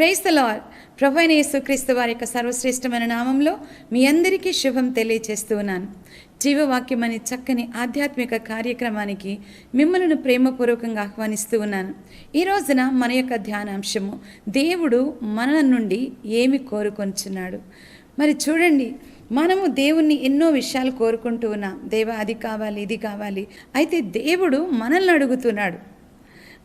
Praise the lord ప్రభు యేసుక్రీస్తు వారి యొక్క సర్వశ్రేష్టమైన నామంలో మీ అందరికీ శుభం తెలియచేస్తూ ఉన్నాను. జీవవాక్యం అనే చక్కని ఆధ్యాత్మిక కార్యక్రమానికి మిమ్మల్ని ప్రేమపూర్వకంగా ఆహ్వానిస్తూ ఉన్నాను. ఈ రోజున మన యొక్క ధ్యానాంశము దేవుడు మన నుండి ఏమి కోరుకొంచున్నాడు? మరి చూడండి మనము దేవుణ్ణి ఎన్నో విషయాలు కోరుకుంటూ ఉన్నాం. దేవ అది కావాలి ఇది కావాలి. అయితే దేవుడు మనల్ని అడుగుతున్నాడు.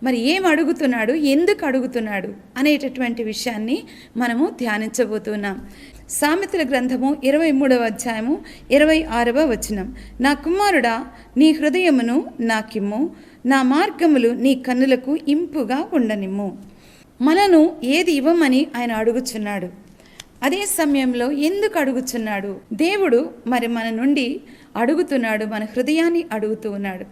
మరి ఏం అడుగుతున్నాడు? ఎందుకు అడుగుతున్నాడు? అనేటటువంటి విషయాన్ని మనము ధ్యానించబోతున్నాం. సామెతల గ్రంథము ఇరవై మూడవ అధ్యాయము ఇరవై ఆరవ వచనం. నా కుమారుడా నీ హృదయమును నాకిమ్ము. నా మార్గములు నీ కన్నులకు ఇంపుగా ఉండనిమ్ము. మనను ఏది ఇవ్వమని ఆయన అడుగుచున్నాడు? అదే సమయంలో ఎందుకు అడుగుచున్నాడు? దేవుడు మరి మన నుండి అడుగుతున్నాడు మన హృదయాన్ని అడుగుతూ ఉన్నాడు.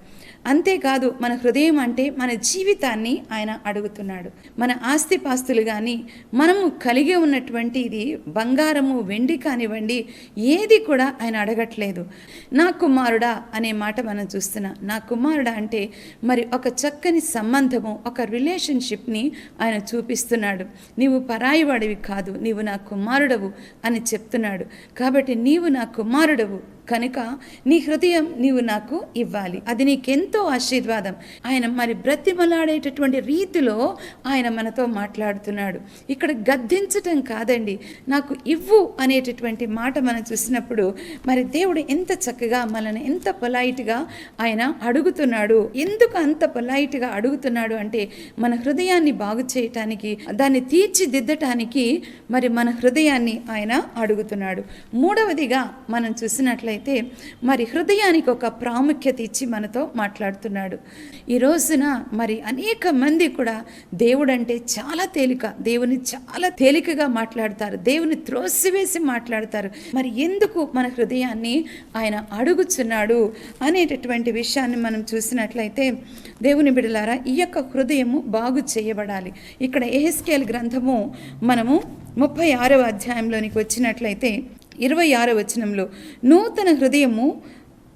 అంతేకాదు మన హృదయం అంటే మన జీవితాన్ని ఆయన అడుగుతున్నాడు. మన ఆస్తిపాస్తులు కానీ మనము కలిగి ఉన్నటువంటి ఇది బంగారము వెండి కానివ్వండి ఏది కూడా ఆయన అడగట్లేదు. నా కుమారుడా అనే మాట మనం చూస్తున్నాం నా కుమారుడా అంటే మరి ఒక చక్కని సంబంధము ఒక రిలేషన్షిప్ని ఆయన చూపిస్తున్నాడు. నీవు పరాయివాడివి కాదు నీవు నా కుమారుడవు అని చెప్తున్నాడు. కాబట్టి నీవు నా కుమారుడవు కనుక నీ హృదయం నీవు నాకు ఇవ్వాలి. అది నీకెంత ఎంతో ఆశీర్వాదం. ఆయన మరి బ్రతిమలాడేటటువంటి రీతిలో ఆయన మనతో మాట్లాడుతున్నాడు. ఇక్కడ గద్దించటం కాదండి. నాకు ఇవ్వు అనేటటువంటి మాట మనం చూసినప్పుడు మరి దేవుడు ఎంత చక్కగా మనల్ని ఎంత పొలైట్గా ఆయన అడుగుతున్నాడు. ఎందుకు అంత పొలైట్గా అడుగుతున్నాడు అంటే మన హృదయాన్ని బాగు చేయటానికి దాన్ని తీర్చిదిద్దటానికి మరి మన హృదయాన్ని ఆయన అడుగుతున్నాడు. మూడవదిగా మనం చూసినట్లయితే మరి హృదయానికి ఒక ప్రాముఖ్యత ఇచ్చి మనతో మాట్లాడుతున్నాడు. ఈ రోజున మరి అనేక మంది కూడా దేవుడు అంటే చాలా తేలిక దేవుని చాలా తేలికగా మాట్లాడతారు దేవుని త్రోసివేసి మాట్లాడతారు. మరి ఎందుకు మన హృదయాన్ని ఆయన అడుగుచున్నాడు అనేటటువంటి విషయాన్ని మనం చూసినట్లయితే దేవుని బిడలారా ఈ యొక్క హృదయము బాగు చేయబడాలి. ఇక్కడ ఏహెస్కేల్ గ్రంథము మనము ముప్పై ఆరవ అధ్యాయంలోనికి వచ్చినట్లయితే ఇరవై ఆరో వచనంలో నూతన హృదయము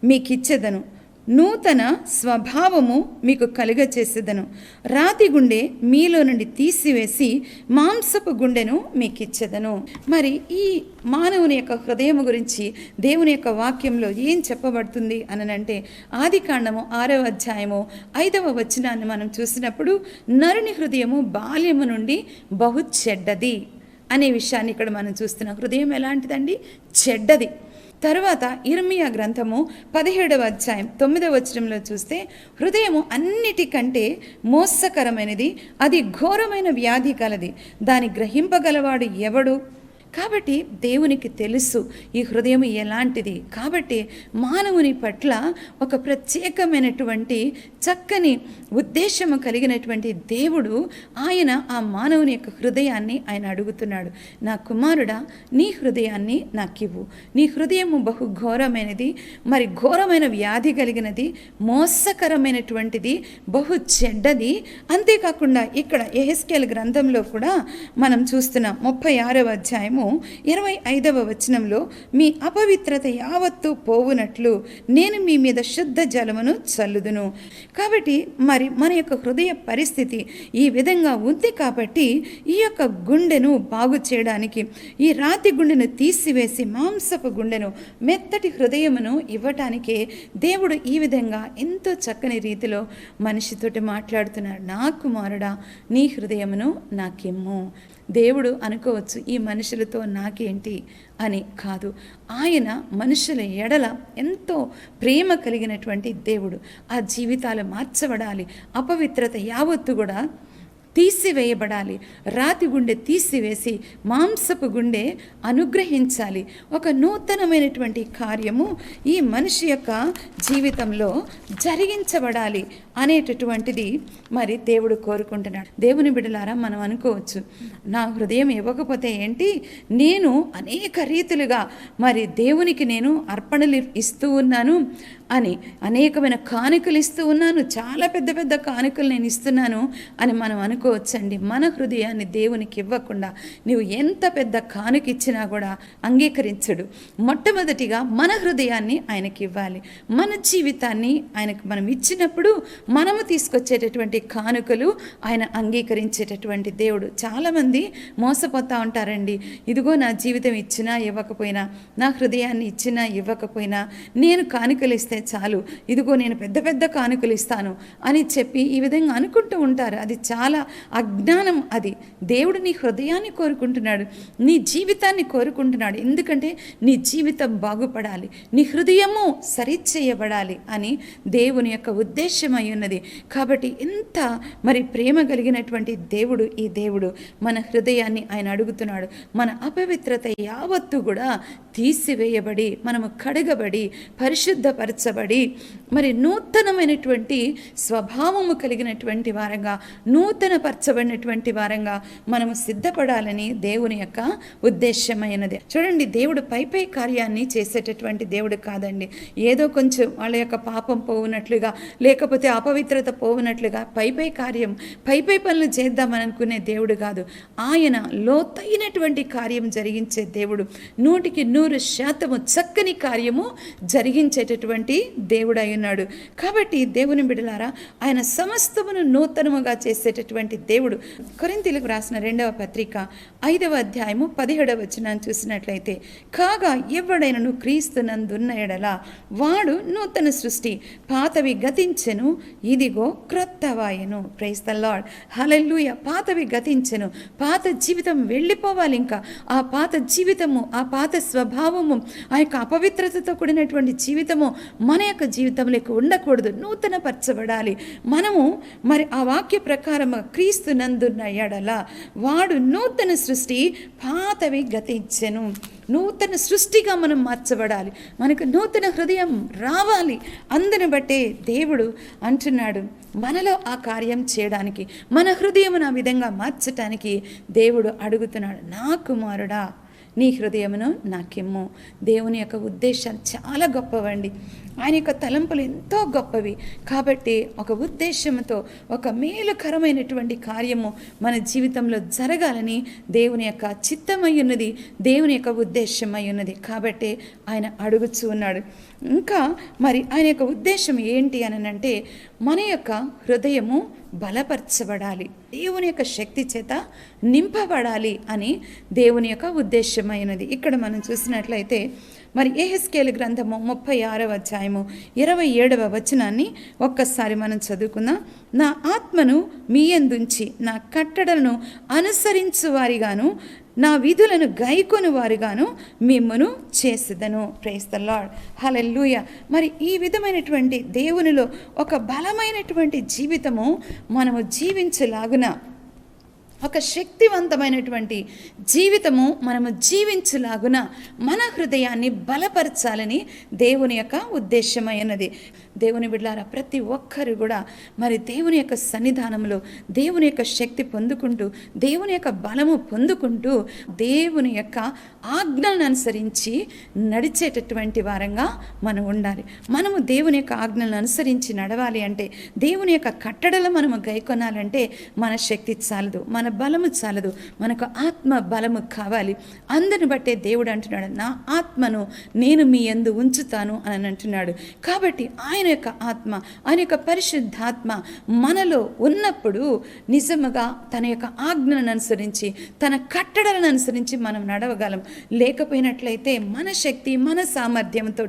మీకిచ్చేదను. నూతన స్వభావము మీకు కలుగ చేసేదను రాతి గుండె మీలో నుండి తీసివేసి మాంసపు గుండెను మీకు ఇచ్చేదను మరి ఈ మానవుని యొక్క హృదయం గురించి దేవుని యొక్క వాక్యంలో ఏం చెప్పబడుతుంది అనంటే ఆది కాండము ఆరవ అధ్యాయము ఐదవ వచనాన్ని మనం చూసినప్పుడు నరుని హృదయము బాల్యము నుండి బహు చెడ్డది అనే విషయాన్ని ఇక్కడ మనం చూస్తున్నాం. హృదయం ఎలాంటిదండి? చెడ్డది. తర్వాత ఇర్మియా గ్రంథము పదిహేడవ అధ్యాయం తొమ్మిదవ వచనంలో చూస్తే హృదయము అన్నిటికంటే మోసకరమైనది అది ఘోరమైన వ్యాధి కలది. దాని గ్రహింపగలవాడు ఎవడు? కాబట్టి దేవునికి తెలుసు ఈ హృదయం ఎలాంటిది. కాబట్టి మానవుని పట్ల ఒక ప్రత్యేకమైనటువంటి చక్కని ఉద్దేశము కలిగినటువంటి దేవుడు ఆయన ఆ మానవుని యొక్క హృదయాన్ని ఆయన అడుగుతున్నాడు. నా కుమారుడా నీ హృదయాన్ని నాకివ్వు. నీ హృదయము బహు ఘోరమైనది మరి ఘోరమైన వ్యాధి కలిగినది మోసకరమైనటువంటిది బహు చెడ్డది. అంతేకాకుండా ఇక్కడ ఎహెస్కేల్ గ్రంథంలో కూడా మనం చూస్తున్నాం ముప్పై ఆరవ అధ్యాయము ఇరవై ఐదవ వచనంలో మీ అపవిత్రత యావత్తు పోవునట్లు నేను మీ మీద శుద్ధ జలమును చల్లుదును. కాబట్టి మరి మన యొక్క హృదయ పరిస్థితి ఈ విధంగా ఉంది కాబట్టి ఈ యొక్క గుండెను బాగు చేయడానికి ఈ రాతి గుండెను తీసివేసి మాంసపు గుండెను మెత్తటి హృదయమును ఇవ్వటానికే దేవుడు ఈ విధంగా ఎంతో చక్కని రీతిలో మనిషితోటి మాట్లాడుతున్నాడు. నా కుమారుడా నీ హృదయమును నాకిమ్ము. దేవుడు అనుకోవచ్చు ఈ మనుషులతో నాకేంటి అని కాదు. ఆయన మనుషుల ఎడల ఎంతో ప్రేమ కలిగినటువంటి దేవుడు. ఆ జీవితాలు మార్చబడాలి. అపవిత్రత యావత్తు కూడా తీసివేయబడాలి. రాతి గుండె తీసివేసి మాంసపు గుండె అనుగ్రహించాలి. ఒక నూతనమైనటువంటి కార్యము ఈ మనిషి యొక్క జీవితంలో జరిగించబడాలి అనేటటువంటిది మరి దేవుడు కోరుకుంటున్నాడు. దేవుని బిడలారా మనం అనుకోవచ్చు నా హృదయం ఇవ్వకపోతే ఏంటి? నేను అనేక రీతులుగా మరి దేవునికి నేను అర్పణలు ఇస్తూ ఉన్నాను. అని అనేకమైన కానుకలు ఇస్తూ ఉన్నాను. చాలా పెద్ద పెద్ద కానుకలు నేను ఇస్తున్నాను అని మనం అనుకోవచ్చండి. మన హృదయాన్ని దేవునికి ఇవ్వకుండా నువ్వు ఎంత పెద్ద కానుక ఇచ్చినా కూడా అంగీకరించడు. మొట్టమొదటిగా మన హృదయాన్ని ఆయనకి ఇవ్వాలి. మన జీవితాన్ని ఆయనకు మనం ఇచ్చినప్పుడు మనము తీసుకొచ్చేటటువంటి కానుకలు ఆయన అంగీకరించేటటువంటి దేవుడు. చాలామంది మోసపోతూ ఉంటారండి. ఇదిగో నా జీవితం ఇచ్చినా ఇవ్వకపోయినా నా హృదయాన్ని ఇచ్చినా ఇవ్వకపోయినా నేను కానుకలు ఇస్తే చాలు. ఇదిగో నేను పెద్ద పెద్ద కానుకలు ఇస్తాను అని చెప్పి ఈ విధంగా అనుకుంటూ ఉంటారు. అది చాలా అజ్ఞానం అది. దేవుడు నీ హృదయాన్ని కోరుకుంటున్నాడు. నీ జీవితాన్ని కోరుకుంటున్నాడు. ఎందుకంటే నీ జీవితం బాగుపడాలి. నీ హృదయము సరిచేయబడాలి అని దేవుని యొక్క ఉద్దేశమై ఉన్నది. కాబట్టి ఇంత మరి ప్రేమ కలిగినటువంటి దేవుడు ఈ దేవుడు. మన హృదయాన్ని ఆయన అడుగుతున్నాడు. మన అపవిత్రత యావత్తు కూడా తీసివేయబడి మనము కడగబడి మార్చబడి మరి నూతనమైనటువంటి స్వభావము కలిగినటువంటి వారంగా నూతనపరచబడినటువంటి వారంగా మనము సిద్ధపడాలని దేవుని యొక్క ఉద్దేశమైనది చూడండి దేవుడు పై పై కార్యాన్ని చేసేటటువంటి దేవుడు కాదండి. ఏదో కొంచెం వాళ్ళ యొక్క పాపం పోవునట్లుగా లేకపోతే అపవిత్రత పోవునట్లుగా పై పై కార్యం పై పై పనులు చేద్దామని అనుకునే దేవుడు కాదు. ఆయన లోతైనటువంటి కార్యం జరిగించే దేవుడు నూటికి నూరు శాతము చక్కని కార్యము జరిగించేటటువంటి దేవుడు అయి ఉన్నాడు కాబట్టి దేవుని బిడలారా ఆయన సమస్తమును నూతనముగా చేసేటటువంటి దేవుడు. కొరింతీలకు రాసిన రెండవ పత్రిక ఐదవ అధ్యాయము పదిహేడవ వచనాన్ని చూసినట్లయితే కాగా ఎవడైనను క్రీస్తునందున్న ఎడల వాడు నూతన సృష్టి పాతవి గతించెను ఇదిగో క్రొత్తవాయను ప్రైస్ ద లార్డ్ హలెల్లుయ పాతవి గతించెను పాత జీవితం వెళ్ళిపోవాలి ఇంకా. ఆ పాత జీవితము ఆ పాత స్వభావము ఆ యొక్క అపవిత్రతతో కూడినటువంటి జీవితము మన యొక్క జీవితంలోకి ఉండకూడదు నూతన పరచబడాలి మనము మరి ఆ వాక్య ప్రకారం క్రీస్తు నందున్న ఎడల వాడు నూతన సృష్టి పాతవి గతించెను. నూతన సృష్టిగా మనం మార్చబడాలి. మనకు నూతన హృదయం రావాలి. అందుని బట్టే దేవుడు అంటున్నాడు మనలో ఆ కార్యం చేయడానికి మన హృదయమును ఆ విధంగా మార్చటానికి దేవుడు అడుగుతున్నాడు నా కుమారుడా నీ హృదయమును నాకిమ్ము. దేవుని యొక్క ఉద్దేశాలు చాలా గొప్పవండి. ఆయన యొక్క తలంపులు ఎంతో గొప్పవి. కాబట్టి ఒక ఉద్దేశంతో ఒక మేలుకరమైనటువంటి కార్యము మన జీవితంలో జరగాలని దేవుని యొక్క చిత్తమై ఉన్నది దేవుని యొక్క ఉద్దేశమై ఉన్నది. కాబట్టి ఆయన అడుగుచూ ఉన్నాడు. ఇంకా మరి ఆయన యొక్క ఉద్దేశం ఏంటి అని అంటే మన యొక్క హృదయము బలపరచబడాలి. దేవుని యొక్క శక్తి చేత నింపబడాలి అని దేవుని యొక్క ఉద్దేశమైనది ఇక్కడ మనం చూసినట్లయితే మరి ఏహెస్కేలు గ్రంథము ముప్పై ఆరవ అధ్యాయము ఇరవై ఏడవ వచనాన్ని ఒక్కసారి మనం చదువుకుందాం. నా ఆత్మను మీ ఎందుంచి నా కట్టడలను అనుసరించు వారిగాను నా విధులను గైకొని వారుగాను మిమ్మను చేసేదను. ప్రేస్ ద లాడ్ హలెల్లుయ మరి ఈ విధమైనటువంటి దేవునిలో ఒక బలమైనటువంటి జీవితము మనము జీవించలాగున ఒక శక్తివంతమైనటువంటి జీవితము మనము జీవించులాగున మన హృదయాన్ని బలపరచాలని దేవుని యొక్క ఉద్దేశమైనది దేవుని బిడ్డారా ప్రతి ఒక్కరు కూడా మరి దేవుని యొక్క సన్నిధానంలో దేవుని యొక్క శక్తి పొందుకుంటూ దేవుని యొక్క బలము పొందుకుంటూ దేవుని యొక్క ఆజ్ఞలను అనుసరించి నడిచేటటువంటి వారంగా మనం ఉండాలి. మనము దేవుని యొక్క ఆజ్ఞలను అనుసరించి నడవాలి అంటే దేవుని యొక్క కట్టడలు మనము గైకొనాలంటే మన శక్తి చాలదు మన బలము చాలదు మనకు ఆత్మ బలము కావాలి. అందరిని బట్టే దేవుడు అంటున్నాడు నా ఆత్మను నేను మీ ఎందు ఉంచుతాను అని అంటున్నాడు. కాబట్టి ఆయన యొక్క ఆత్మ ఆయన యొక్క పరిశుద్ధాత్మ మనలో ఉన్నప్పుడు నిజముగా తన యొక్క ఆజ్ఞలను అనుసరించి తన కట్టడలను అనుసరించి మనం నడవగలం. లేకపోయినట్లయితే మన శక్తి మన సామర్థ్యంతో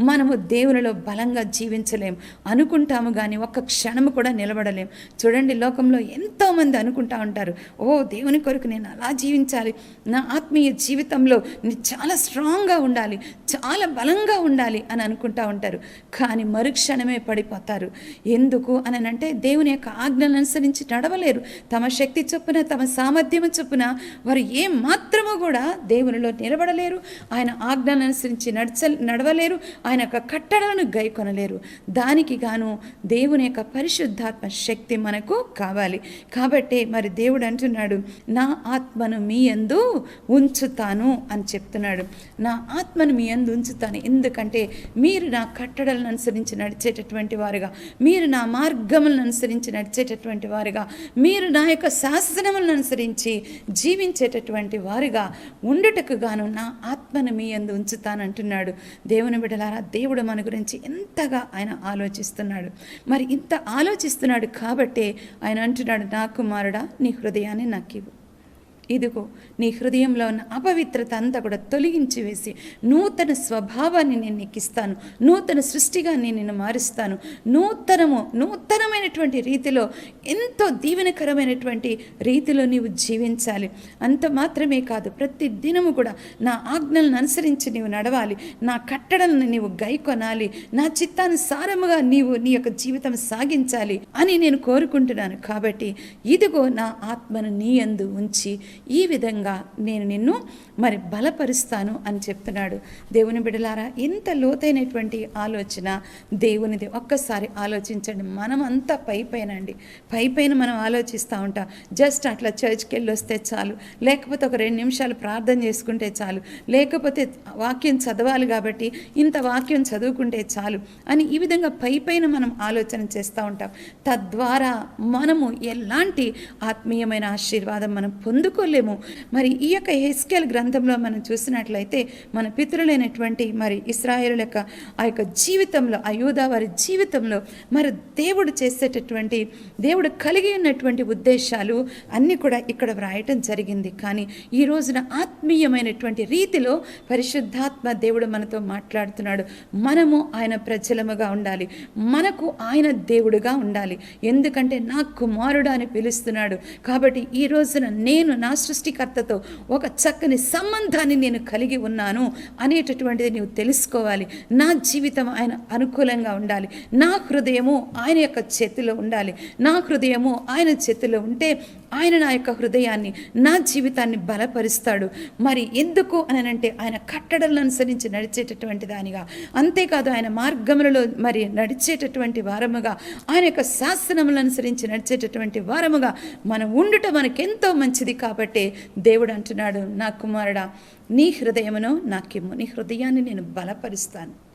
మనము దేవునిలో బలంగా జీవించలేం. అనుకుంటాము కానీ ఒక్క క్షణము కూడా నిలబడలేం. చూడండి లోకంలో ఎంతోమంది అనుకుంటా ఉంటారు. ఓ దేవుని కొరకు నేను అలా జీవించాలి. నా ఆత్మీయ జీవితంలో నేను చాలా స్ట్రాంగ్గా ఉండాలి. చాలా బలంగా ఉండాలి అని అనుకుంటా ఉంటారు. కానీ తక్షణమే పడిపోతారు. ఎందుకు అని అంటే దేవుని యొక్క ఆజ్ఞలను అనుసరించి నడవలేరు. తమ శక్తి చొప్పున తమ సామర్థ్యము చొప్పున వారు ఏ మాత్రము కూడా దేవునిలో నిలబడలేరు. ఆయన ఆజ్ఞలను అనుసరించి నడచ నడవలేరు. ఆయన యొక్క కట్టడలను గైకొనలేరు. దానికి గాను దేవుని యొక్క పరిశుద్ధాత్మ శక్తి మనకు కావాలి. కాబట్టి మరి దేవుడు అంటున్నాడు నా ఆత్మను మీ యందు ఉంచుతాను అని చెప్తున్నాడు. నా ఆత్మను మీ యందు ఉంచుతాను. ఎందుకంటే మీరు నా కట్టడలను అనుసరించి నడిచేటటువంటి వారుగా. మీరు నా మార్గములను అనుసరించి నడిచేటటువంటి వారుగా. మీరు నా యొక్క శాసనములను అనుసరించి జీవించేటటువంటి వారుగా. ఉండుటకు గాను నా ఆత్మను మీ యందు ఉంచుతానంటున్నాడు. దేవుని బిడలారా దేవుడు మన గురించి ఎంతగా ఆయన ఆలోచిస్తున్నాడు. మరి ఇంత ఆలోచిస్తున్నాడు కాబట్టే ఆయన అంటున్నాడు నా కుమారుడా నీ హృదయాన్ని నాకు ఇదిగో నీ హృదయంలో ఉన్న అపవిత్రత అంతా కూడా తొలగించి వేసి నూతన స్వభావాన్ని నేను నీకు ఇస్తాను. నూతన సృష్టిగా నేను నిన్ను మారుస్తాను. నూతనము నూతనమైనటువంటి రీతిలో ఎంతో దీవెనకరమైనటువంటి రీతిలో నీవు జీవించాలి. అంత మాత్రమే కాదు ప్రతి దినము కూడా నా ఆజ్ఞలను అనుసరించి నీవు నడవాలి. నా కట్టడలను నీవు గైకొనాలి. నా చిత్తానుసారముగా నీవు నీ యొక్క జీవితం సాగించాలి అని నేను కోరుకుంటున్నాను. కాబట్టి ఇదిగో నా ఆత్మను నీ అందు ఉంచి ఈ విధంగా నేను నిన్ను మరి బలపరుస్తాను అని చెప్తున్నాడు. దేవుని బిడలారా ఎంత లోతైనటువంటి ఆలోచన దేవునిది. ఒక్కసారి ఆలోచించండి. మనం అంతా పై పైన అండి. పై పైన మనం ఆలోచిస్తూ ఉంటాం. జస్ట్ అట్లా చర్చ్కి వెళ్ళి వస్తే చాలు. లేకపోతే ఒక రెండు నిమిషాలు ప్రార్థన చేసుకుంటే చాలు. లేకపోతే వాక్యం చదవాలి కాబట్టి ఇంత వాక్యం చదువుకుంటే చాలు అని ఈ విధంగా పై పైన మనం ఆలోచన చేస్తూ ఉంటాం. తద్వారా మనము ఎలాంటి ఆత్మీయమైన ఆశీర్వాదం మనం పొందుకోలేము. మరి ఈ యొక్క హెస్కేల్ గ్రంథంలో మనం చూసినట్లయితే మన పితరులైనటువంటి మరి ఇస్రాయేల్ యొక్క ఆ యొక్క జీవితంలో ఆ వారి జీవితంలో మరి దేవుడు చేసేటటువంటి దేవుడు కలిగి ఉన్నటువంటి ఉద్దేశాలు అన్నీ కూడా ఇక్కడ వ్రాయటం జరిగింది. కానీ ఈ రోజున ఆత్మీయమైనటువంటి రీతిలో పరిశుద్ధాత్మ దేవుడు మనతో మాట్లాడుతున్నాడు. మనము ఆయన ప్రజలముగా ఉండాలి. మనకు ఆయన దేవుడుగా ఉండాలి. ఎందుకంటే నా కుమారుడు అని పిలుస్తున్నాడు. కాబట్టి ఈ రోజున నేను నా సృష్టికర్తతో ఒక చక్కని సంబంధాన్ని నేను కలిగి ఉన్నాను అనేటటువంటిది నీవు తెలుసుకోవాలి. నా జీవితం ఆయన అనుకూలంగా ఉండాలి. నా హృదయము ఆయన యొక్క చేతిలో ఉండాలి. నా హృదయము ఆయన చేతిలో ఉంటే ఆయన నా యొక్క హృదయాన్ని నా జీవితాన్ని బలపరుస్తాడు. మరి ఎందుకు అని అంటే ఆయన కట్టడలను అనుసరించి నడిచేటటువంటి దానిగా అంతేకాదు ఆయన మార్గములలో మరి నడిచేటటువంటి వారముగా ఆయన యొక్క శాసనములను అనుసరించి నడిచేటటువంటి వారముగా మనం ఉండుట మనకెంతో మంచిది కాబట్టి దేవుడు అంటున్నాడు నా కుమార్ నీ హృదయమును నాకిమ్ము. నీ హృదయాన్ని నేను బలపరుస్తాను.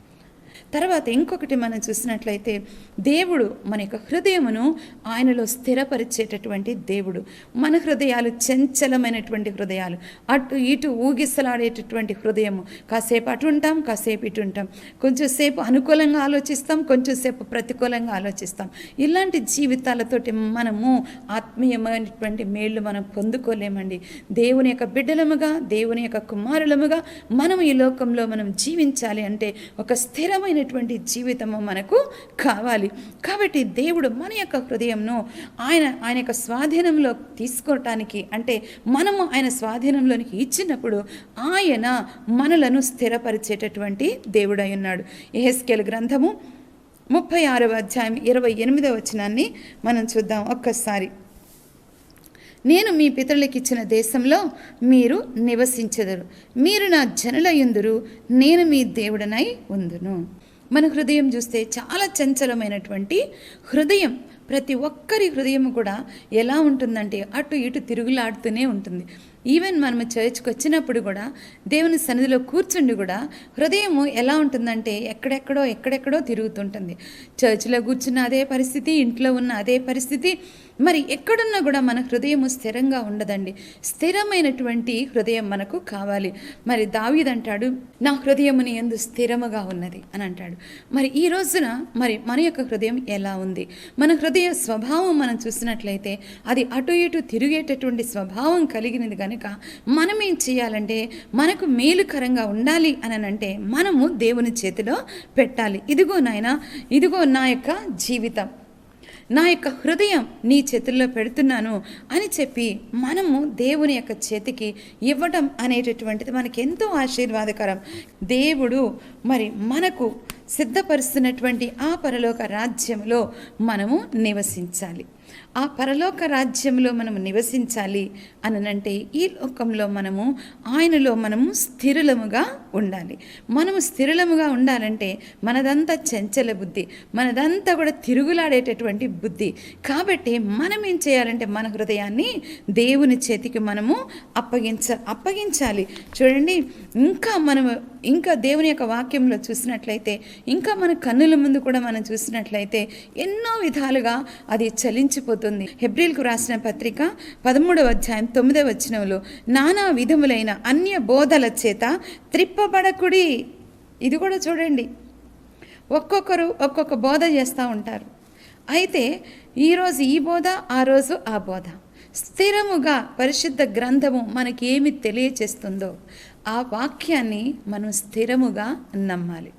తర్వాత ఇంకొకటి మనం చూసినట్లయితే దేవుడు మన యొక్క హృదయమును ఆయనలో స్థిరపరిచేటటువంటి దేవుడు. మన హృదయాలు చంచలమైనటువంటి హృదయాలు. అటు ఇటు ఊగిసలాడేటటువంటి హృదయము. కాసేపు అటు ఉంటాం కాసేపు ఇటు ఉంటాం. కొంచెంసేపు అనుకూలంగా ఆలోచిస్తాం కొంచెంసేపు ప్రతికూలంగా ఆలోచిస్తాం. ఇలాంటి జీవితాలతోటి మనము ఆత్మీయమైనటువంటి మేళ్ళు మనం పొందుకోలేమండి. దేవుని యొక్క బిడ్డలముగా దేవుని యొక్క కుమారులముగా మనం ఈ లోకంలో మనం జీవించాలి అంటే ఒక స్థిరమైన స్థిరమైనటువంటి జీవితము మనకు కావాలి. కాబట్టి దేవుడు మన యొక్క హృదయంను ఆయన ఆయన యొక్క స్వాధీనంలో తీసుకోవటానికి అంటే మనము ఆయన స్వాధీనంలోనికి ఇచ్చినప్పుడు ఆయన మనలను స్థిరపరిచేటటువంటి దేవుడై ఉన్నాడు. ఎహెస్కేల్ గ్రంథము ముప్పై ఆరవ అధ్యాయం ఇరవై ఎనిమిదవ వచనాన్ని మనం చూద్దాం ఒక్కసారి. నేను మీ పితరులకు ఇచ్చిన దేశంలో మీరు నివసించెదరు. మీరు నా జనులయుందురు నేను మీ దేవుడనై ఉందును. మన హృదయం చూస్తే చాలా చంచలమైనటువంటి హృదయం. ప్రతి ఒక్కరి హృదయం కూడా ఎలా ఉంటుందంటే అటు ఇటు తిరుగులాడుతూనే ఉంటుంది. ఈవెన్ మనం చర్చ్కి వచ్చినప్పుడు కూడా దేవుని సన్నిధిలో కూర్చుండి కూడా హృదయము ఎలా ఉంటుందంటే ఎక్కడెక్కడో ఎక్కడెక్కడో తిరుగుతుంటుంది. చర్చిలో కూర్చున్న అదే పరిస్థితి ఇంట్లో ఉన్న అదే పరిస్థితి మరి ఎక్కడున్నా కూడా మన హృదయము స్థిరంగా ఉండదండి. స్థిరమైనటువంటి హృదయం మనకు కావాలి. మరి దావీదంటాడు నా హృదయముని ఎందు స్థిరముగా ఉన్నది అని అంటాడు. మరి ఈ రోజున మరి మన యొక్క హృదయం ఎలా ఉంది? మన హృదయ స్వభావం మనం చూసినట్లయితే అది అటు ఇటు తిరిగేటటువంటి స్వభావం కలిగినది కనుక మనం ఏం చేయాలంటే మనకు మేలుకరంగా ఉండాలి అని అంటే మనము దేవుని చేతిలో పెట్టాలి. ఇదిగో నాయన ఇదిగో నా యొక్క జీవితం. నా యొక్క హృదయం నీ చేతుల్లో పెడుతున్నాను అని చెప్పి మనము దేవుని యొక్క చేతికి ఇవ్వడం అనేటటువంటిది మనకి ఎంతో ఆశీర్వాదకరం. దేవుడు మరి మనకు సిద్ధపరుస్తున్నటువంటి ఆ పరలోక రాజ్యంలో మనము నివసించాలి. ఆ పరలోక రాజ్యంలో మనము నివసించాలి అనంటే ఈ లోకంలో మనము ఆయనలో మనము స్థిరులముగా ఉండాలి. మనము స్థిరులముగా ఉండాలంటే మనదంతా చంచల బుద్ధి మనదంతా కూడా తిరుగులాడేటటువంటి బుద్ధి. కాబట్టి మనం ఏం చేయాలంటే మన హృదయాన్ని దేవుని చేతికి మనము అప్పగించ అప్పగించాలి. చూడండి ఇంకా మనము ఇంకా దేవుని యొక్క వాక్యంలో చూసినట్లయితే ఇంకా మన కన్నుల ముందు కూడా మనం చూసినట్లయితే ఎన్నో విధాలుగా అది చలించిపోతుంది హెబ్రిల్కు రాసిన పత్రిక పదమూడవ అధ్యాయం తొమ్మిదవ వచనంలో నానా విధములైన అన్య బోధల చేత త్రిప్పబడకుడి. ఇది కూడా చూడండి. ఒక్కొక్కరు ఒక్కొక్క బోధ చేస్తూ ఉంటారు. అయితే ఈరోజు ఈ బోధ ఆ రోజు ఆ బోధ. స్థిరముగా పరిశుద్ధ గ్రంథము మనకి ఏమి తెలియచేస్తుందో ఆ వాక్యాన్ని మనం స్థిరముగా నమ్మాలి.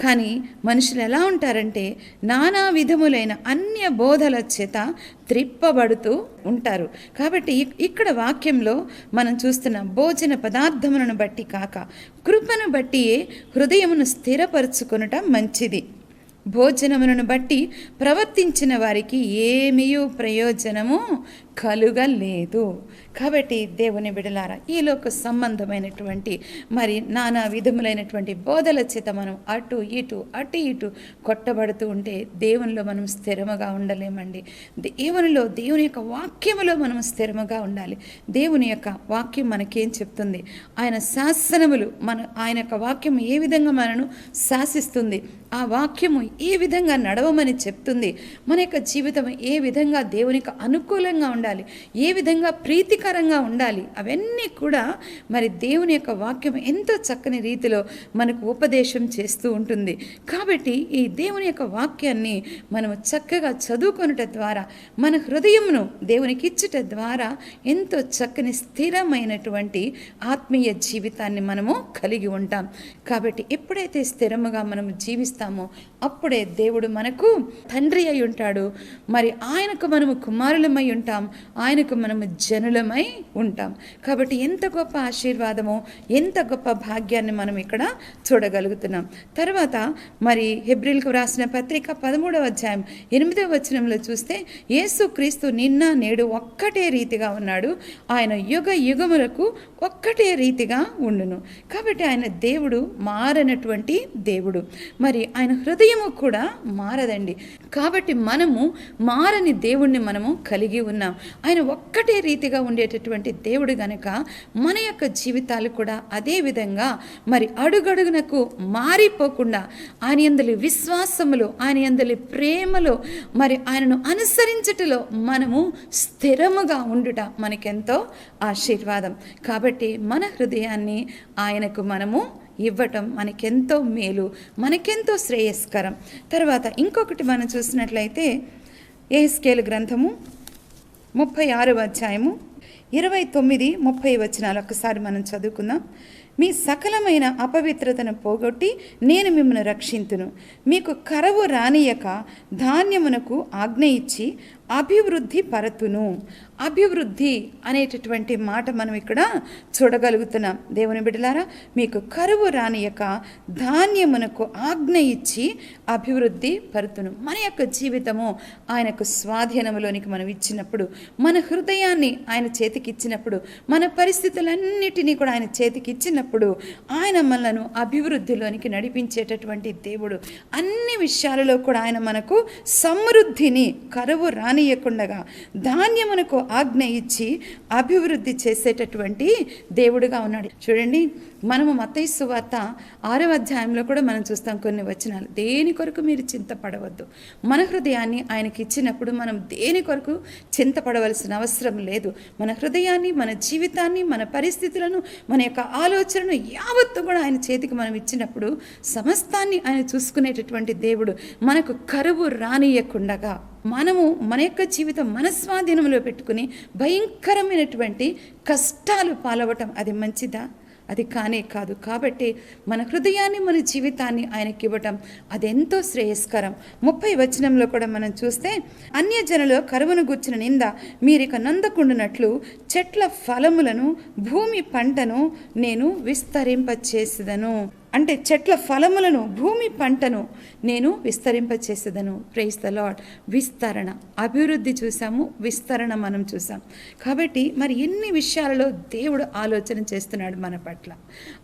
కానీ మనుషులు ఎలా ఉంటారంటే నానా విధములైన అన్య బోధల చేత త్రిప్పబడుతూ ఉంటారు. కాబట్టి ఇక్కడ వాక్యంలో మనం చూస్తున్న భోజన పదార్థములను బట్టి కాక కృపను బట్టియే హృదయమును స్థిరపరుచుకొనుట మంచిది. భోజనములను బట్టి ప్రవర్తించిన వారికి ఏమీయూ ప్రయోజనము కలుగలేదు. కాబట్టి దేవుని బిడలారా ఈలోక సంబంధమైనటువంటి మరి నానా విధములైనటువంటి బోధల చేత మనం అటు ఇటు అటు ఇటు కొట్టబడుతూ ఉంటే దేవునిలో మనం స్థిరముగా ఉండలేమండి. దేవునిలో దేవుని యొక్క వాక్యములో మనం స్థిరముగా ఉండాలి. దేవుని యొక్క వాక్యం మనకేం చెప్తుంది? ఆయన శాసనములు మన ఆయన యొక్క వాక్యం ఏ విధంగా మనను శాసిస్తుంది? ఆ వాక్యము ఏ విధంగా నడవమని చెప్తుంది? మన యొక్క జీవితం ఏ విధంగా దేవునికి అనుకూలంగా ఉండాలి? ఏ విధంగా ప్రీతికరంగా ఉండాలి? అవన్నీ కూడా మరి దేవుని యొక్క వాక్యం ఎంతో చక్కని రీతిలో మనకు ఉపదేశం చేస్తూ ఉంటుంది. కాబట్టి ఈ దేవుని యొక్క వాక్యాన్ని మనము చక్కగా చదువుకొనుట ద్వారా మన హృదయమును దేవునికి ఇచ్చుట ద్వారా ఎంతో చక్కని స్థిరమైనటువంటి ఆత్మీయ జీవితాన్ని మనము కలిగి ఉంటాం. కాబట్టి ఎప్పుడైతే స్థిరముగా మనము జీవిస్తామో అప్పుడు దేవుడు మనకు తండ్రి అయి ఉంటాడు. మరి ఆయనకు మనము కుమారులమై ఉంటాం. ఆయనకు మనము జనులమై ఉంటాం. కాబట్టి ఎంత గొప్ప ఆశీర్వాదమో ఎంత గొప్ప భాగ్యాన్ని మనం ఇక్కడ చూడగలుగుతున్నాం. తర్వాత మరి హెబ్రిల్కు వ్రాసిన పత్రిక పదమూడవ అధ్యాయం ఎనిమిదవ వచనంలో చూస్తే యేసు క్రీస్తు నిన్న నేడు ఒక్కటే రీతిగా ఉన్నాడు. ఆయన యుగ యుగములకు ఒక్కటే రీతిగా ఉండును. కాబట్టి ఆయన దేవుడు మారనటువంటి దేవుడు. మరి ఆయన హృదయము కూడా మారదండి. కాబట్టి మనము మారని దేవుణ్ణి మనము కలిగి ఉన్నాం. ఆయన ఒక్కటే రీతిగా ఉండేటటువంటి దేవుడు గనుక మన యొక్క జీవితాలు కూడా అదే విధంగా మరి అడుగడుగునకు మారిపోకుండా ఆయన ఎందలి విశ్వాసములో ఆయన ఎందలి ప్రేమలో మరి ఆయనను అనుసరించటలో మనము స్థిరముగా ఉండుట మనకెంతో ఆశీర్వాదం. కాబట్టి మన హృదయాన్ని ఆయనకు మనము ఇవ్వటం మనకెంతో మేలు మనకెంతో శ్రేయస్కరం. తర్వాత ఇంకొకటి మనం చూసినట్లయితే ఏహెస్కేల్ గ్రంథము ముప్పై ఆరవ అధ్యాయము ఇరవై తొమ్మిది ముప్పై వచనాలు ఒకసారి మనం చదువుకుందాం. మీ సకలమైన అపవిత్రతను పోగొట్టి నేను మిమ్మల్ని రక్షింతును. మీకు కరవు రానియక ధాన్యమునకు ఆజ్ఞ ఇచ్చి అభివృద్ధి పరతును. అభివృద్ధి అనేటటువంటి మాట మనం ఇక్కడ చూడగలుగుతున్నాం. దేవుని బిడ్డలారా మీకు కరువు రాని యొక్క ధాన్యమునకు ఆజ్ఞ ఇచ్చి అభివృద్ధి పరుతును. మన యొక్క జీవితము ఆయనకు స్వాధీనములోనికి మనం ఇచ్చినప్పుడు మన హృదయాన్ని ఆయన చేతికి ఇచ్చినప్పుడు మన పరిస్థితులన్నిటినీ కూడా ఆయన చేతికి ఇచ్చినప్పుడు ఆయన మనలను అభివృద్ధిలోనికి నడిపించేటటువంటి దేవుడు. అన్ని విషయాలలో కూడా ఆయన మనకు సమృద్ధిని కరువు రాని రానియకుండగా ధాన్యమునకు ఆజ్ఞ ఇచ్చి అభివృద్ధి చేసేటటువంటి దేవుడుగా ఉన్నాడు. చూడండి మనము మతైసు వార్త ఆరవ అధ్యాయంలో కూడా మనం చూస్తాం కొన్ని వచనాలు. దేని కొరకు మీరు చింతపడవద్దు? మన హృదయాన్ని ఆయనకి ఇచ్చినప్పుడు మనం దేని కొరకు చింతపడవలసిన అవసరం లేదు? మన హృదయాన్ని మన జీవితాన్ని మన పరిస్థితులను మన యొక్క ఆలోచనను యావత్తు కూడా ఆయన చేతికి మనం ఇచ్చినప్పుడు సమస్తాన్ని ఆయన చూసుకునేటటువంటి దేవుడు మనకు కరువు రానియకుండగా మనము మన యొక్క జీవితం మన స్వాధీనంలో పెట్టుకుని భయంకరమైనటువంటి కష్టాలు పాలవటం అది మంచిదా? అది కానే కాదు. కాబట్టి మన హృదయాన్ని మన జీవితాన్ని ఆయనకి ఇవ్వటం అదెంతో శ్రేయస్కరం. ముప్పై వచనంలో కూడా మనం చూస్తే అన్యజనులు కరువును గుచ్చిన నింద మీరిక నందకుండునట్లు చెట్ల ఫలములను భూమి పంటను నేను విస్తరింపచేసేదను. అంటే చెట్ల ఫలములను భూమి పంటను నేను విస్తరింపచేసేదను. ప్రేస్ ద లాడ్ విస్తరణ. అభివృద్ధి చూసాము విస్తరణ మనం చూసాం కాబట్టి మరి ఎన్ని విషయాలలో దేవుడు ఆలోచన చేస్తున్నాడు మన పట్ల?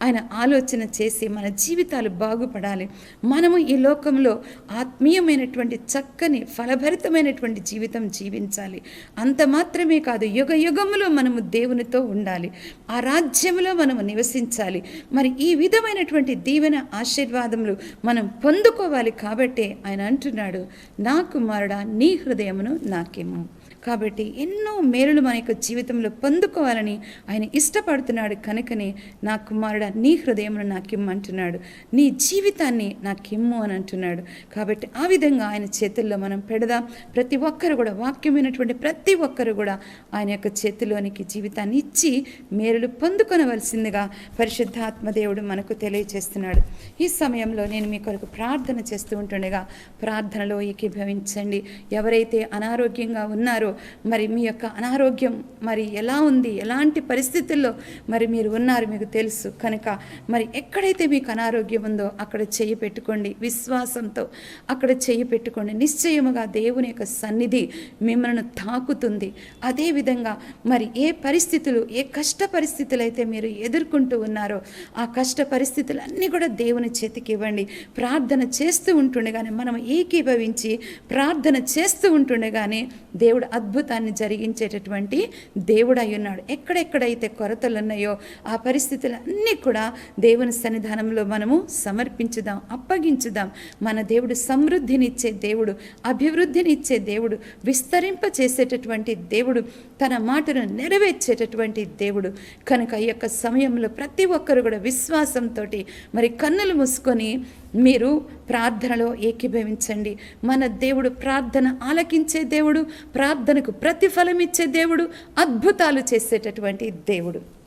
ఆయన ఆలోచన చేసి మన జీవితాలు బాగుపడాలి. మనము ఈ లోకంలో ఆత్మీయమైనటువంటి చక్కని ఫలభరితమైనటువంటి జీవితం జీవించాలి. అంత మాత్రమే కాదు యుగ యుగములో మనము దేవునితో ఉండాలి. ఆ రాజ్యంలో మనము నివసించాలి. మరి ఈ విధమైనటువంటి దీవెన ఆశీర్వాదములు మనం పొందుకోవాలి కాబట్టే ఆయన అంటున్నాడు నా కుమారుడా నీ హృదయమును నాకేమో. కాబట్టి ఎన్నో మేలులు మన యొక్క జీవితంలో పొందుకోవాలని ఆయన ఇష్టపడుతున్నాడు కనుకనే నా కుమారుడు నీ హృదయమును నాకిమ్మంటున్నాడు నీ జీవితాన్ని నాకిమ్ము అని అంటున్నాడు. కాబట్టి ఆ విధంగా ఆయన చేతుల్లో మనం పెడదాం. ప్రతి ఒక్కరు కూడా వాక్యమైనటువంటి ప్రతి ఒక్కరు కూడా ఆయన యొక్క చేతిలోనికి జీవితాన్ని ఇచ్చి మేలులు పొందుకొనవలసిందిగా పరిశుద్ధాత్మదేవుడు మనకు తెలియచేస్తున్నాడు. ఈ సమయంలో నేను మీ కొరకు ప్రార్థన చేస్తూ ఉంటుండగా ప్రార్థనలో ఏకీభవించండి. ఎవరైతే అనారోగ్యంగా ఉన్నారో మరి మీ యొక్క అనారోగ్యం మరి ఎలా ఉంది? ఎలాంటి పరిస్థితుల్లో మరి మీరు ఉన్నారు మీకు తెలుసు కనుక మరి ఎక్కడైతే మీకు అనారోగ్యం ఉందో అక్కడ చెయ్యి పెట్టుకోండి. విశ్వాసంతో అక్కడ చెయ్యి పెట్టుకోండి. నిశ్చయముగా దేవుని యొక్క సన్నిధి మిమ్మల్ని తాకుతుంది. అదేవిధంగా మరి ఏ పరిస్థితులు ఏ కష్ట పరిస్థితులు అయితే మీరు ఎదుర్కొంటూ ఉన్నారో ఆ కష్ట పరిస్థితులన్నీ కూడా దేవుని చేతికి ఇవ్వండి. ప్రార్థన చేస్తూ ఉంటుండగానే మనం ఏకీభవించి ప్రార్థన చేస్తూ ఉంటుండగానే దేవుడు అద్భుతాన్ని జరిగించేటటువంటి దేవుడు అయి ఉన్నాడు ఎక్కడెక్కడైతే కొరతలు ఉన్నాయో ఆ పరిస్థితులన్నీ కూడా దేవుని సన్నిధానంలో మనము సమర్పించుదాం అప్పగించుదాం. మన దేవుడు సమృద్ధినిచ్చే దేవుడు అభివృద్ధినిచ్చే దేవుడు విస్తరింప చేసేటటువంటి దేవుడు తన మాటను నెరవేర్చేటటువంటి దేవుడు. కనుక ఈ యొక్క సమయంలో ప్రతి ఒక్కరు కూడా విశ్వాసంతో మరి కన్నులు మూసుకొని మీరు ప్రార్థనలో ఏకీభవించండి. మన దేవుడు ప్రార్థన ఆలకించే దేవుడు ప్రార్థనకు ప్రతిఫలం ఇచ్చే దేవుడు అద్భుతాలు చేసేటటువంటి దేవుడు.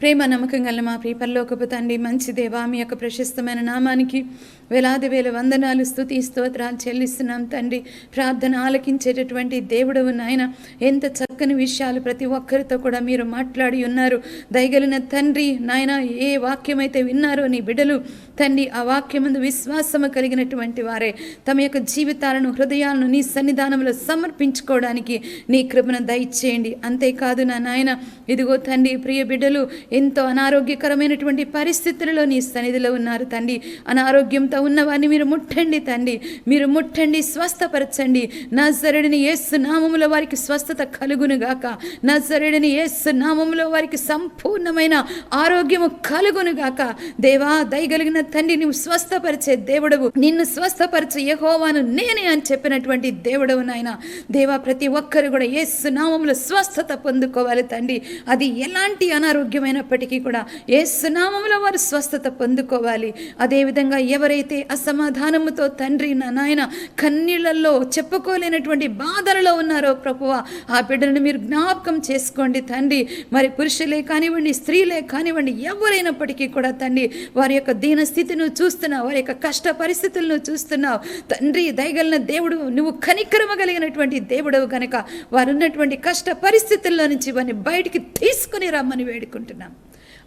ప్రేమ నమ్మకం గల మా ప్రియపరలోకపు తండ్రి మంచి దేవా మీ యొక్క ప్రశస్తమైన నామానికి వేలాది వేల వందనాలు స్థుతి స్తోత్రాలు చెల్లిస్తున్నాం తండ్రి. ప్రార్థన ఆలకించేటటువంటి దేవుడవు నాయన. ఎంత చక్కని విషయాలు ప్రతి ఒక్కరితో కూడా మీరు మాట్లాడి ఉన్నారు. దయగలిన తండ్రి నాయన ఏ వాక్యమైతే విన్నారో నీ బిడ్డలు తండ్రి ఆ వాక్యమందు విశ్వాసము కలిగినటువంటి వారే. తమ యొక్క జీవితాలను హృదయాలను నీ సన్నిధానంలో సమర్పించుకోవడానికి నీ కృపను దయచేయండి. అంతేకాదు నా నాయన ఇదిగో తండ్రి ప్రియ బిడ్డలు ఎంతో అనారోగ్యకరమైనటువంటి పరిస్థితులలో నీ సన్నిధిలో ఉన్నారు తండ్రి. అనారోగ్యంతో ఉన్నవారిని మీరు ముట్టండి తండ్రి. మీరు ముట్టండి స్వస్థపరచండి. నా జరుడిని ఏసు నామములో వారికి స్వస్థత కలుగును గాక. నా జరుడిని ఏసు నామములో వారికి సంపూర్ణమైన ఆరోగ్యము కలుగును గాక. దేవా దయగలిగిన తండ్రి నువ్వు స్వస్థపరిచే దేవుడవు. నిన్ను స్వస్థపరిచే యహోవాను నేనే అని చెప్పినటువంటి దేవుడవు నాయన. దేవా ప్రతి ఒక్కరు కూడా ఏసు నామములో స్వస్థత పొందుకోవాలి తండ్రి. అది ఎలాంటి అనారోగ్యమైనప్పటికీ కూడా ఏసు సునామంలో వారు స్వస్థత పొందుకోవాలి. అదేవిధంగా ఎవరైతే అసమాధానముతో తండ్రి నా నాయన కన్నీళ్ళలో చెప్పుకోలేనటువంటి బాధలలో ఉన్నారో ప్రభువ ఆ బిడ్డను మీరు జ్ఞాపకం చేసుకోండి తండ్రి. మరి పురుషులే కానివ్వండి స్త్రీలే కానివ్వండి ఎవరైనప్పటికీ కూడా తండ్రి వారి యొక్క దీన స్థితిని చూస్తున్నావు వారి యొక్క కష్ట పరిస్థితులను చూస్తున్నావు. తండ్రి దయగలిగిన దేవుడు నువ్వు కనికరమగలిగినటువంటి దేవుడవు కనుక వారు ఉన్నటువంటి కష్ట పరిస్థితుల్లో నుంచి వారిని బయటికి తీసుకుని రమ్మని వేడుకుంటున్నాం.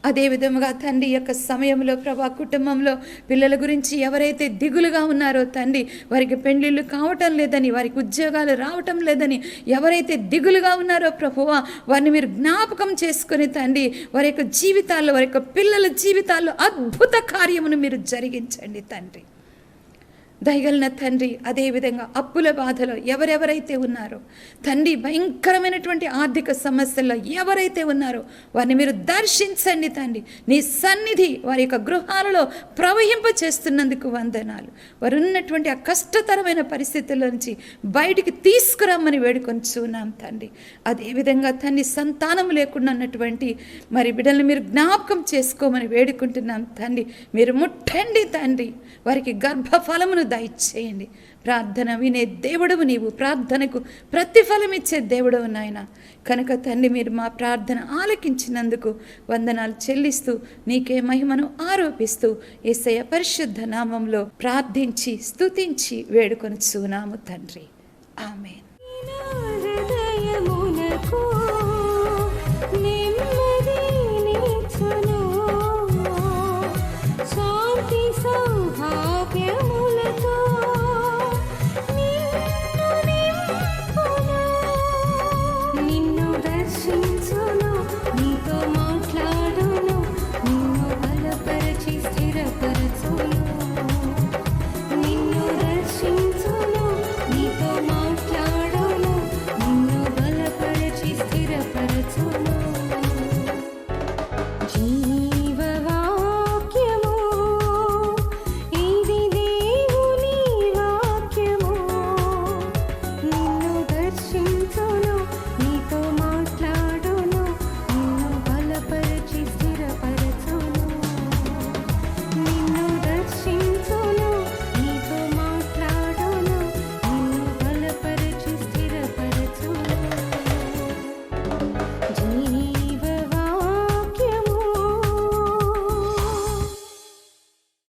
అదే విధముగా తండ్రి యొక్క సమయంలో ప్రభా కుటుంబంలో పిల్లల గురించి ఎవరైతే దిగులుగా ఉన్నారో తండ్రి వారికి పెళ్ళిళ్ళు కావటం లేదని వారికి ఉద్యోగాలు రావటం లేదని ఎవరైతే దిగులుగా ఉన్నారో ప్రభువా వారిని మీరు జ్ఞాపకం చేసుకుని తండ్రి వారి యొక్క జీవితాల్లో వారి యొక్క పిల్లల జీవితాల్లో అద్భుత కార్యమును మీరు జరిగించండి తండ్రి. దయగలిన తండ్రి అదేవిధంగా అప్పుల బాధలో ఎవరెవరైతే ఉన్నారో తండ్రి భయంకరమైనటువంటి ఆర్థిక సమస్యల్లో ఎవరైతే ఉన్నారో వారిని మీరు దర్శించండి తండ్రి. నీ సన్నిధి వారి యొక్క గృహాలలో ప్రవహింప చేస్తున్నందుకు వందనాలు. వారు ఉన్నటువంటి ఆ కష్టతరమైన పరిస్థితుల్లో నుంచి బయటికి తీసుకురమ్మని వేడుకొని తండ్రి. అదేవిధంగా తండ్రి సంతానం లేకుండా ఉన్నటువంటి మరి బిడ్డల్ని మీరు జ్ఞాపకం చేసుకోమని వేడుకుంటున్నాం తండ్రి. మీరు ముట్టండి తండ్రి. వారికి గర్భఫలమును దయచేయండి. ప్రార్థన వినే దేవుడవు నీవు. ప్రార్థనకు ప్రతిఫలం ఇచ్చే దేవుడవు నాయన. కనుక తండ్రి మీరు మా ప్రార్థన ఆలకించినందుకు వందనాలు చెల్లిస్తూ నీకే మహిమను ఆరోపిస్తూ ఏసయ పరిశుద్ధ నామంలో ప్రార్థించి స్తుతించి వేడుకొని చూనాము తండ్రి. ఆమె